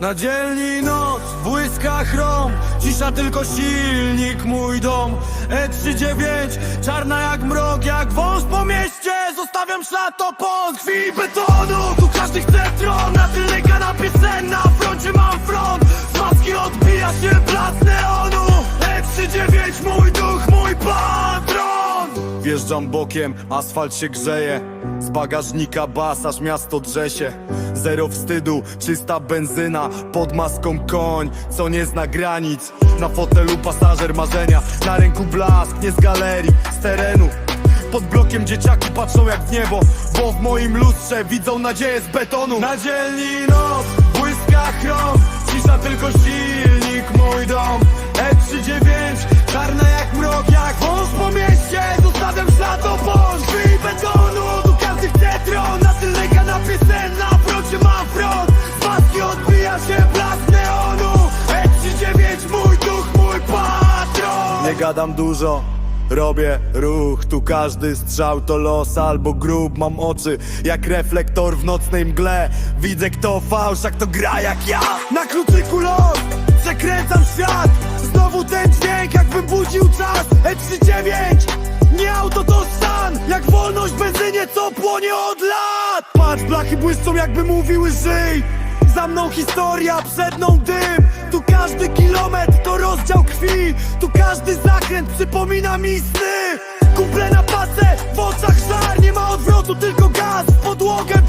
Na dzielni noc, błyska chrom Cisza tylko silnik, mój dom. E39, czarna jak mrok Jak wąż po mieście. Zostawiam ślad pąd Krwi betonu, tu każdy chce tron Wjeżdżam bokiem, asfalt się grzeje. Z bagażnika bas, aż miasto drze się Zero wstydu, czysta benzyna. Pod maską koń, co nie zna granic. Na fotelu pasażer marzenia. Na ręku blask, nie z galerii, z terenu. Pod blokiem dzieciaki patrzą jak w niebo. Bo w moim lustrze widzą nadzieję z betonu. Na dzielni noc, błyska chrom Cisza tylko silnik, mój dom zostawiam ślad opon Krwi i betonu, tu każdy chce tron. Na tylnej kanapie sen, na froncie mam front Z maski odbija się blask neonu. E39, mój duch, mój patron. Nie gadam dużo Robię ruch, tu każdy strzał to los albo grób. Mam oczy jak reflektor w nocnej mgle. Widzę kto fałsz, jak to gra jak ja. Na kluczyku los, płonie od lat. Patrz, blachy błyszczą jakby mówiły żyj. Za mną historia, przed mną dym. Tu każdy kilometr to rozdział krwi. Tu każdy zakręt przypomina mi sny. Kumple na pace, w oczach żar. Nie ma odwrotu, tylko gaz, podłogę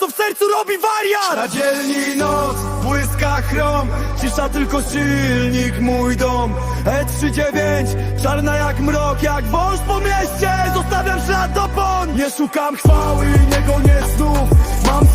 co w sercu robi wariat! Na dzielni noc, błyska chrom Cisza tylko silnik, mój dom. E39, czarna jak mrok Jak wąż po mieście, zostawiam ślad opon Nie szukam chwały, nie gonię snów. Mam